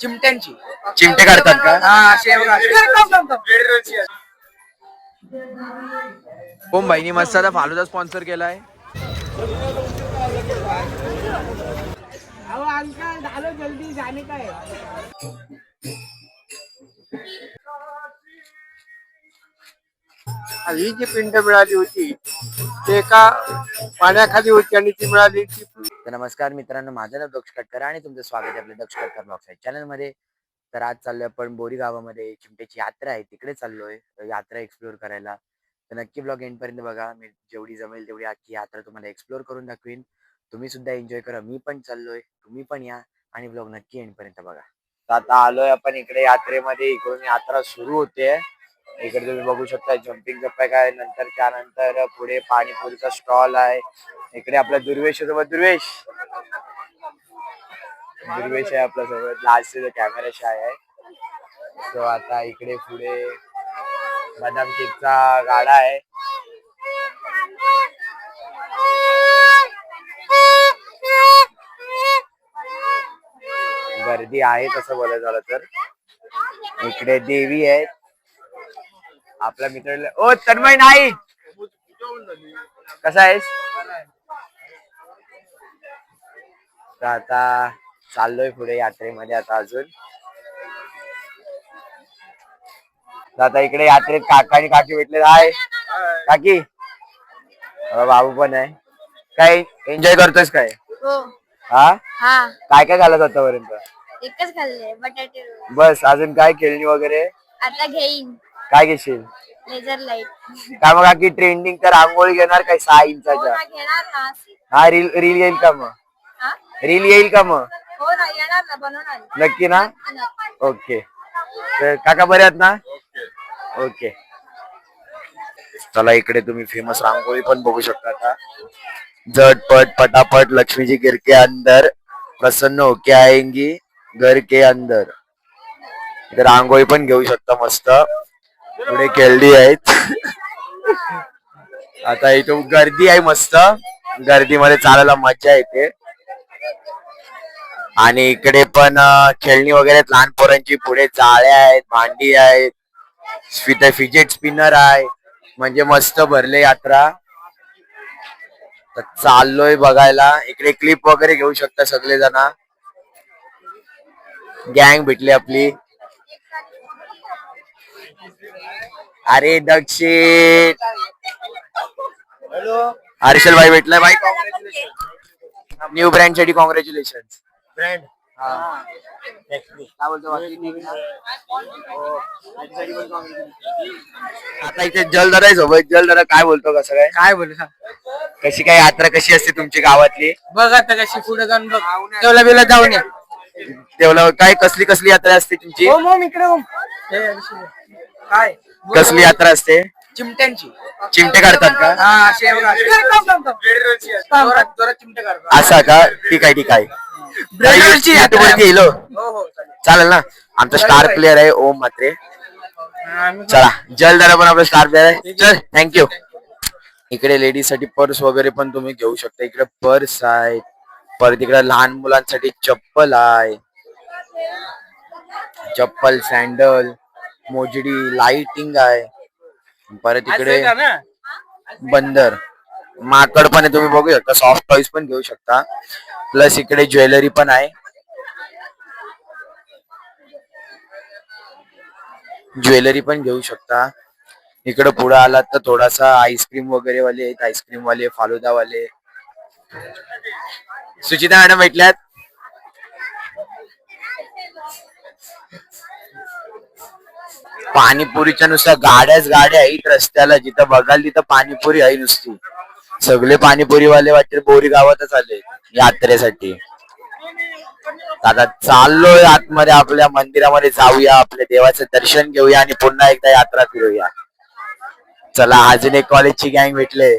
चिमट्यांची. चिमटे काढतात का? हा शेवगा. ओम भाईनी मस्त आता फालुदा स्पॉन्सर केलाय. अहो अंकल झालो जल्दी जाने का ही जी पिंड मिळाली होती ते एका पाण्याखाली होती आणि ती मिळाली ती तर नमस्कार मित्रांनो माझं नाव दक्ष कटकर आणि तुमचं स्वागत आहे आपल्या दक्ष कटकर ब्लॉग्स चॅनलमध्ये. तर आज चाललोय आपण बोरी गावामध्ये चिमट्याची यात्रा आहे तिकडे चाललोय यात्रा एक्सप्लोर करायला. तर नक्की ब्लॉग एंड पर्यंत बघा मी जेवढी जमेल तेवढी आजची यात्रा तुम्हाला एक्सप्लोर करून दाखवीन. तुम्ही सुद्धा एन्जॉय करा मी पण चाललोय तुम्ही पण या आणि ब्लॉग नक्की एंड पर्यंत बघा. तर आता आलोय आपण इकडे यात्रेमध्ये इकडून यात्रा सुरू होते. इकडे तुम्ही बघू शकता जम्पिंग जप्पॅक आहे. नंतर त्यानंतर पुढे पाणीपुरीचा स्टॉल आहे. इकडे आपला दुर्वेश सोबत. दुर्वेश! दुर्वेश आहे आपल्यासोबत. लास्ट कॅमेरा शाय आहे. सो आता इकडे पुढे बदाम केकचा गाडा आहे. गर्दी आहे तसं बोलायचं झालं तर. इकडे देवी आहेत आपला मित्र ओ तन्मय नाही. कसा आहेस? तर आता चाललोय पुढे यात्रेमध्ये आता अजून. आता इकडे यात्रेत काका आणि काकी भेटले हाय. काकी. बाबू पण आहे. काय एन्जॉय करतोयस काय? हो. हा? काय काय घालत आतापर्यंत? एकच खाल्ले बटाटे. बस अजून काय खेळणी वगैरे? आता घेईन. काय घेशील? Laser light. काय मग काकी ट्रेंडिंग तर रांगोळी घेणार काय सहा हो इंचाच्या घेणार ना. हा रील रील येईल का मग? हा? रील येईल का मग? हो ना येणार ना बनवणार. नक्की ना. ओके. तर काका बरे आहेत ना? ओके. चला इकडे तुम्ही फेमस रांगोळी पण बघू शकता आता. झटपट पटापट लक्ष्मी जी गिर के अंदर. प्रसन्न होके आएंगी घर के अंदर. इथे रांगोळी पण घेऊ शकता मस्त. पुढे केळडी आहेत. आता इथे गर्दी आहे मस्त. गर्दीमध्ये चालायला मजा येते. आणि इकडे पण खेळणी वगैरे लहान पोरांची पुढे जाळ्या आहेत भांडी आहेत. फिट फिजेट स्पिनर आहे. म्हणजे मस्त भरले यात्रा. तर चाललोय बघायला. इकडे क्लिप वगैरे घेऊ शकता सगळे जण गँग भेटली आपली. अरे दक्षिण. हर्षल भाई भेटलाय भाई. कॉंग्रॅच्युलेशन न्यू ब्रँडसाठी कॉंग्रॅच्युलेशन ब्रँड काय बोलतो बाकी? आता इथे जलदरा सोबत. जलदरा काय बोलतो कसं काय? काय बोलू सांग. कशी काय यात्रा कशी असते तुमची गावातली? बघ आता कशी पुढे जाऊन बघ. तेवढा बिला जाऊन या. तेवढं काय कसली कसली यात्रा असते तुमची? हो इकडे. हे. काय? कसली यात्रा असते? चिमट्यांची. चिमटे काढतात का? हा थांब, थांब. जोरात चिमटे असा का? ठीक आहे ठीक आहे. यात्रा. YouTube वरती हो. हो हो चालेल. चालेल ना? आमचा स्टार प्लेअर आहे ओम मात्रे चला जलदरा पण आपला स्टार प्लेअर आहे. चल थँक्यू इकडे लेडीजसाठी पर्स वगैरे पण तुम्ही घेऊ शकता. इकडे पर्स आहे परत इकडे लहान मुलांसाठी चप्पल आहे. चप्पल सँडल मोजडी लाइटिंग आहे. परत इकडे? बंदर. माकड पण आहे तुम्ही बघू शकता सॉफ्ट टॉईस पण घेऊ शकता. प्लस इकडे ज्वेलरी पण आहे. ज्वेलरी पण घेऊ शकता. इकडे पुढे आलात तर थोडासा आईस्क्रीम वगैरे वाले आहेत. आईस्क्रीम वाले फालुदा वाले सुचिता मॅडम भेटल्यात? पाणीपुरीच्या नुसत्या गाड्याच गाड्या आहेत रस्त्याला जिथं बघाल तिथं पाणीपुरी आहे नुसती. सगळे पाणीपुरीवाले वाटते बोरी गावातच आले यात्रेसाठी. आता चाललोय आतमध्ये आपल्या मंदिरामध्ये जाऊया आपल्या देवाचं दर्शन घेऊया आणि पुन्हा एकदा यात्रा फिरूया. चला अजून एक कॉलेजची गँग भेटले.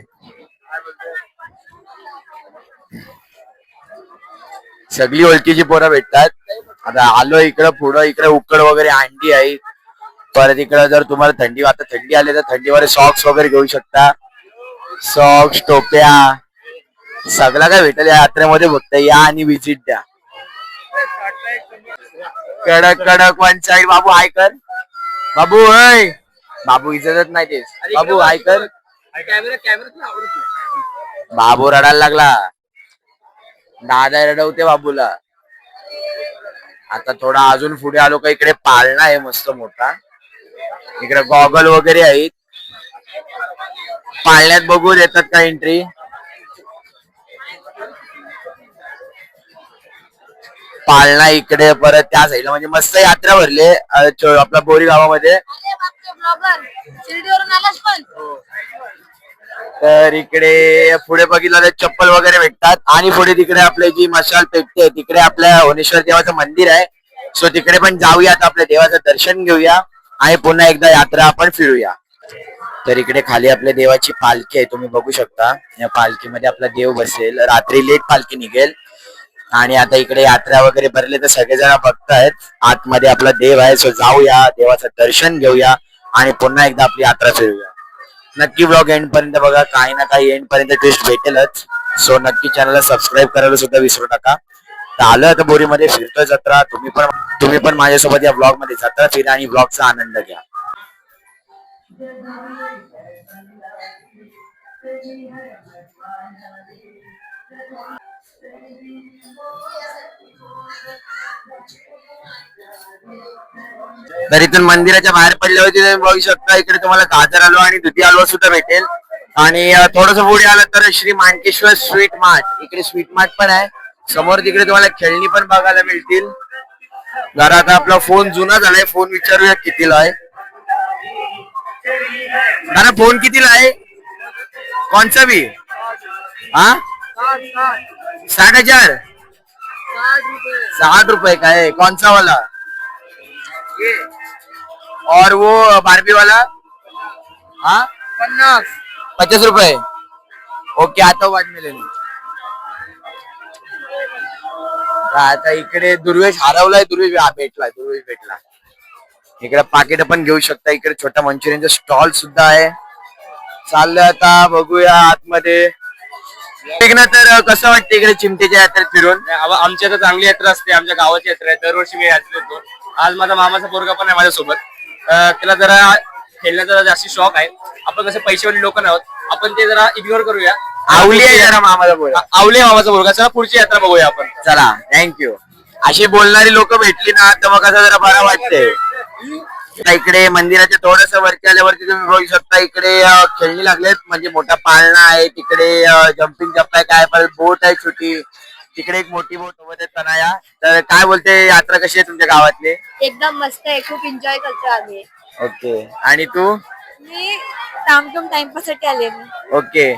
सगळी ओळखीची पोरं भेटतात. आता आलो इकडं पुढं इकडे उकड वगैरे अंडी आहे परत इकडं जर तुम्हाला थंडी आता थंडी आली तर थंडीवाले सॉक्स वगैरे घेऊ शकता. सॉक्स टोप्या सगळं काय भेटेल या यात्रेमध्ये फक्त. या आणि विजिट द्या. कडक कडक साइड बाबू हाय कर. बाबू हय बाबू इज्जतच नाही तेच बाबू हाय कर. कॅमेरा कॅमेरा आवडत नाही. बाबू रडायला लागला. दादा रडवते बाबूला. आता थोडा अजून पुढे आलो का इकडे पाळणा आहे मस्त मोठा. इकडे गॉगल वगैरे आहेत. पाळण्यात बघू देतात का एंट्री पाळणा इकडे परत त्या साईडला म्हणजे मस्त यात्रा भरली आपल्या बोरी गावामध्ये. तर इकडे पुढे बघितलं तर चप्पल वगैरे भेटतात. आणि पुढे तिकडे आपले जी मशाल पेटते तिकडे आपल्या होनेश्वर देवाचं मंदिर आहे. सो तिकडे पण जाऊयात आपल्या देवाचं दर्शन घेऊया. आणि पुन्हा एकदा यात्रा आपण फिरूया. तर इकडे खाली आपल्या देवाची पालखी आहे तुम्ही बघू शकता. या पालखीमध्ये आपला देव बसेल. रात्री लेट पालखी निघेल. आणि आता इकडे यात्रा वगैरे भरले तर सगळेजण बघतायत आतमध्ये आपला देव आहे सो जाऊया देवाचं दर्शन घेऊया आणि पुन्हा एकदा आपली यात्रा फिरूया नक्की ब्लॉग एंड पर्यंत बघा. काही ना काही एंड पर्यंत ट्विस्ट भेटेलच. सो नक्की चॅनलला सबस्क्राईब करायला सुद्धा विसरू नका. तर आलं आता बोरीमध्ये फिरतोय जत्रा. तुम्ही पण तुम्ही पण माझ्यासोबत या ब्लॉगमध्ये जत्रा फिरा आणि ब्लॉगचा आनंद घ्या. तर इथून मंदिराच्या बाहेर पडल्यावरती तुम्ही बघू शकता इकडे तुम्हाला गाजर हलवा आणि दुधी हलवा सुद्धा भेटेल. आणि थोडस पुढे आलं तर श्री मानकेश्वर स्वीट मार्ट. इकडे स्वीट मार्ट पण आहे. समोर तिकडे तुम्हाला खेळणी पण बघायला मिळतील. जरा आता आपला फोन जुना झालाय फोन विचारूया कितीला आहे. दादा फोन कितीला आहे? कोणचा बी हा? साठ हजार साठ रुपये काय? है वाला और वो बारबी वाला हाँ? पन्नास. पचास रुपए ओके आता बाद में ले आता इकडे दुर्वेश हरवलाय दुर्वेश हा भेटलाय दुर्वेश भेटला. इकडे पाकिट पण घेऊ शकता इकडे छोटा मंचुरियनचा स्टॉल सुद्धा आहे. चाललं आता बघूया आतमध्ये. ना तर कसं वाटतं इकडे चिमटेच्या यात्रेत फिरून? आमची तर चांगली यात्रा असते आमच्या गावाची यात्रा आहे. दरवर्षी मी यात्रेत येतो आज माझा मामाचा पोरगा पण आहे माझ्यासोबत. त्याला जरा खेळण्याचा जास्त शॉक आहे. आपण कसं पैसेवाले लोक नाही आहोत आपण ते जरा इग्नोर करूया. आवली आहे. जरा मामाला बोल आ- आवले मामाचा चला पुढची यात्रा बघूया आपण. चला थँक्यू अशी बोलणारी लोक भेटली ना तर मग असं जरा बरं वाटतंय. आता इकडे मंदिराच्या थोडस वरती आल्यावरती तुम्ही बघू शकता इकडे अं, खेळणी लागलेत. म्हणजे मोठा पाळणा आहे तिकडे जम्पिंग जप आहे काय परत बोट आहे छोटी. तिकडे एक मोठी बोट सोबत आहे तनाया. तर काय बोलते यात्रा कशी आहे तुमच्या गावातली? एकदम मस्त आहे. खूप एन्जॉय करतो आम्ही. ओके. आणि तू? मी टाइमपाससाठी आले मी ओके.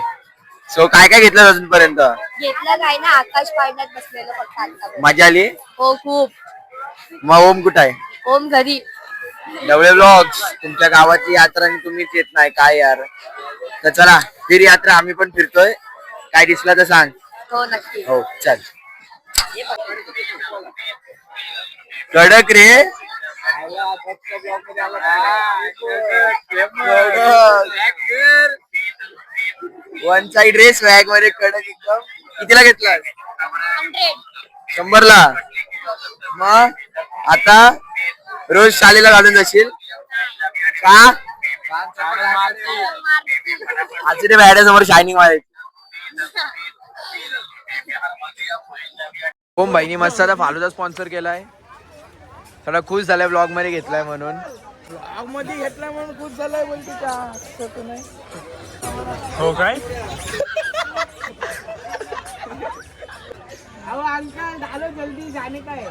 सो काय काय घेतलं अजूनपर्यंत? घेतलं काय ना आकाश पाळण्यात बसलेलं फक्त आता. मजा आली? हो खूप. मग ओम कुठं आहे? ओम घरी. डबळे ब्लॉग्स तुमच्या गावाची यात्रा आणि तुम्हीच येत नाही काय यार? तर चला फिर यात्रा आम्ही पण फिरतोय. काय दिसलं तर सांग. हो नक्की. हो चल. कडक रे. वन साइड रे स्वॅगमध्ये कडक एकदम. कितीला घेतला हंड्रेड शंभरला. मग आता रोज शाळेला घालून जाशील. का? आज ते समोर शायनिंग मारायची. ओम भाईनी मस्त आता फालुदा स्पॉन्सर केलाय. थोडा खुश झालाय ब्लॉगमध्ये घेतलाय म्हणून. मध्ये घेतला म्हणून खूप झालाय बोलते हो काय? है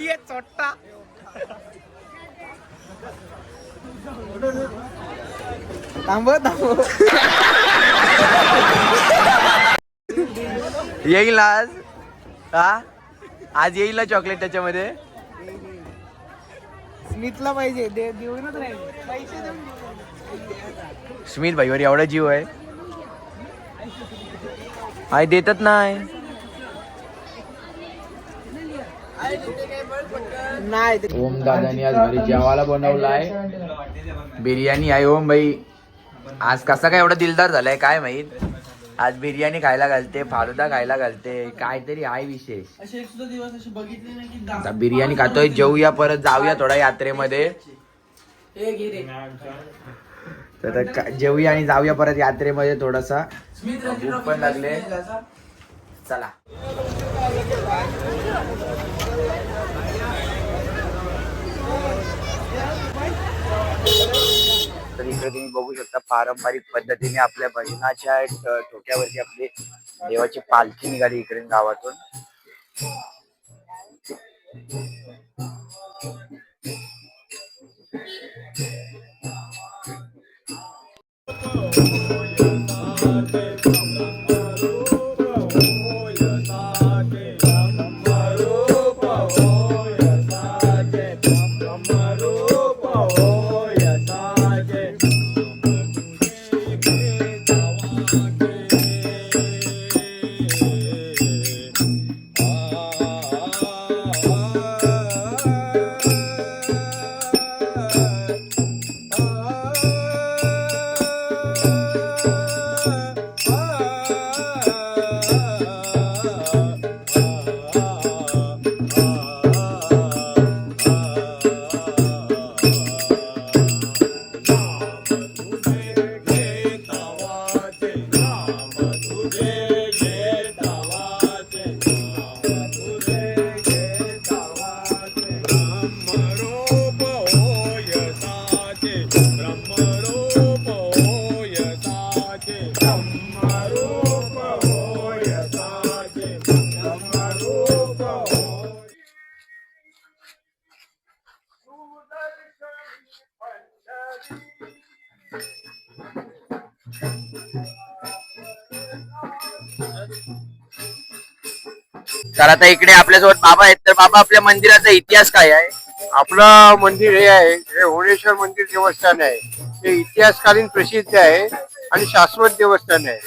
ये चोट्टा. थांब थांब येईल आज? हा? आज येईल ना चॉकलेट त्याच्यामध्ये? स्मितला पाहिजे. दे देऊनच नाही पैसे देऊन स्मित भाईवर एवढा जीव आहे. आई देतच नाही नाही ओम दादानी आज घरी जेवायला बनवलाय. बिर्याणी आहे ओम भाई. आज कसा काय एवढा दिलदार झालाय काय माहीत? आज बिर्याणी खायला घालते फालुदा खायला घालते काहीतरी आहे विशेष. असे एक सुद्धा दिवस असे बघितले नाही की आता बिर्याणी खातोय जेऊया परत जाऊया थोडा यात्रेमध्ये. हे घे रे. तर आता का- जेऊया आणि जाऊया परत यात्रेमध्ये थोडासा. भूक पण लागले. चला. तर इकडे तुम्ही बघू शकता पारंपरिक पद्धतीने आपल्या भजनाच्या ठोक्यावरती आपली देवाची पालखी निघाली इकडे गावातून. तर आता इकडे आपल्यासोबत बाबा आहेत. तर बाबा आपल्या मंदिराचा इतिहास काय आहे? आपलं मंदिर हे आहे हे होळेश्वर मंदिर देवस्थान आहे. हे इतिहासकालीन प्रसिद्ध आहे आणि शाश्वत देवस्थान आहे.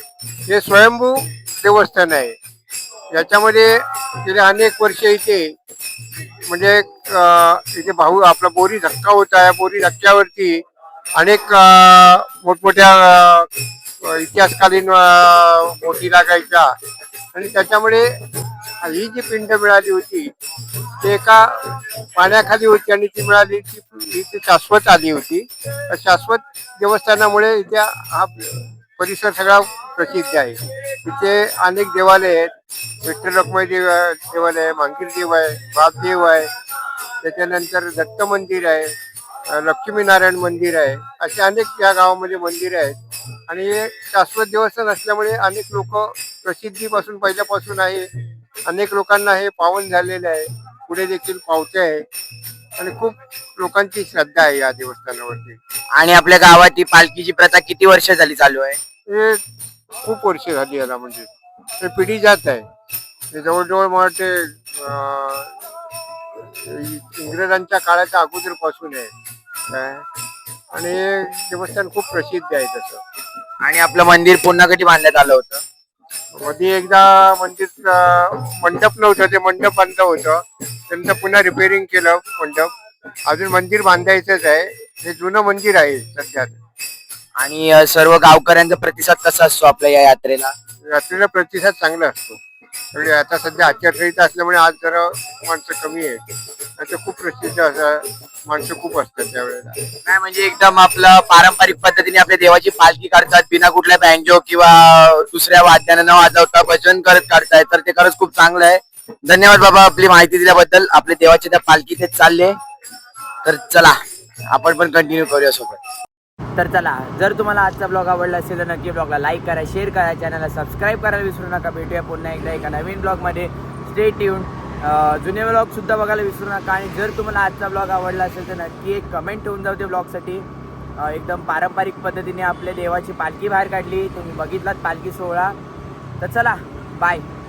हे स्वयंभू देवस्थान आहे. याच्यामध्ये गेले अनेक वर्ष इथे म्हणजे इथे भाऊ आपला बोरी धक्का होता या बोरी धक्क्यावरती अनेक मोठमोठ्या इतिहासकालीन मोठी लागायच्या. आणि त्याच्यामुळे ही जी पिंड मिळाली होती ते एका पाण्याखाली होती आणि ती मिळाली ती इथे शाश्वत आली होती. शाश्वत देवस्थानामुळे इथे हा परिसर सगळा प्रसिद्ध आहे. इथे अनेक देवालय आहेत. विठ्ठल रखमाई देव देवालय आहे मांगीर देव आहे बापदेव आहे. त्याच्यानंतर दत्त मंदिर आहे लक्ष्मीनारायण मंदिर आहे. असे अनेक या गावामध्ये मंदिर आहेत. आणि हे शाश्वत देवस्थान असल्यामुळे अनेक लोक प्रसिद्धीपासून पहिल्यापासून आहे. अनेक लोकांना हे पावन झालेलं आहे. पुढे देखील पावते आहे. आणि खूप लोकांची श्रद्धा आहे या देवस्थानावरती. आणि आपल्या गावात ही पालखीची प्रथा किती वर्ष झाली चालू आहे? हे खूप वर्ष झाली याला म्हणजे. ते पिढी जात आहे. ते जवळजवळ मला वाटते इंग्रजांच्या काळाच्या अगोदरपासून आहे. काय आणि हे देवस्थान खूप प्रसिद्ध आहे तसं. आणि आपलं मंदिर पुन्हा कधी बांधण्यात आलं होतं? मध्ये एकदा मंदिर अं, मंडप नव्हतं ते मंडप बांधलं होतं. त्यानंतर पुन्हा रिपेअरिंग केलं मंडप. अजून मंदिर बांधायचंच आहे. हे जुनं मंदिर आहे सध्या. आणि अ, सर्व गावकऱ्यांचा प्रतिसाद कसा असतो आपल्या या यात्रेला? यात्रेला प्रतिसाद चांगला असतो. म्हणजे आता सध्या आचारसंहिता असल्यामुळे आज जरा माणसं कमी आहेत. तर खूप प्रसिद्ध असं माणसं खूप असतात त्यावेळेला. नाही म्हणजे एकदम आपलं पारंपरिक पद्धतीने आपल्या देवाची पालखी काढतात बिना कुठल्या बँजो किंवा दुसऱ्या वाद्यानं न वाजवता भजन करत काढतायत. तर ते खरंच खूप चांगलं आहे. धन्यवाद बाबा आपली माहिती दिल्याबद्दल. आपल्या देवाच्या त्या पालखीत चालले. तर चला आपण पण कंटिन्यू करूया सोबत. तर चला जर तुम्हाला आजचा ब्लॉग आवडला असेल तर नक्की ब्लॉगला लाईक करा शेअर करा चॅनलला सबस्क्राईब करायला विसरू नका. भेटूया पुन्हा एकदा एका नवीन ब्लॉगमध्ये स्टे ट्यून जुने ब्लॉगसुद्धा बघायला विसरू नका. आणि जर तुम्हाला आजचा ब्लॉग आवडला असेल तर नक्की एक कमेंट ठेवून जाऊ ते ब्लॉगसाठी एकदम पारंपरिक पद्धतीने आपल्या देवाची पालखी बाहेर काढली. तुम्ही बघितलात पालखी सोहळा. तर चला बाय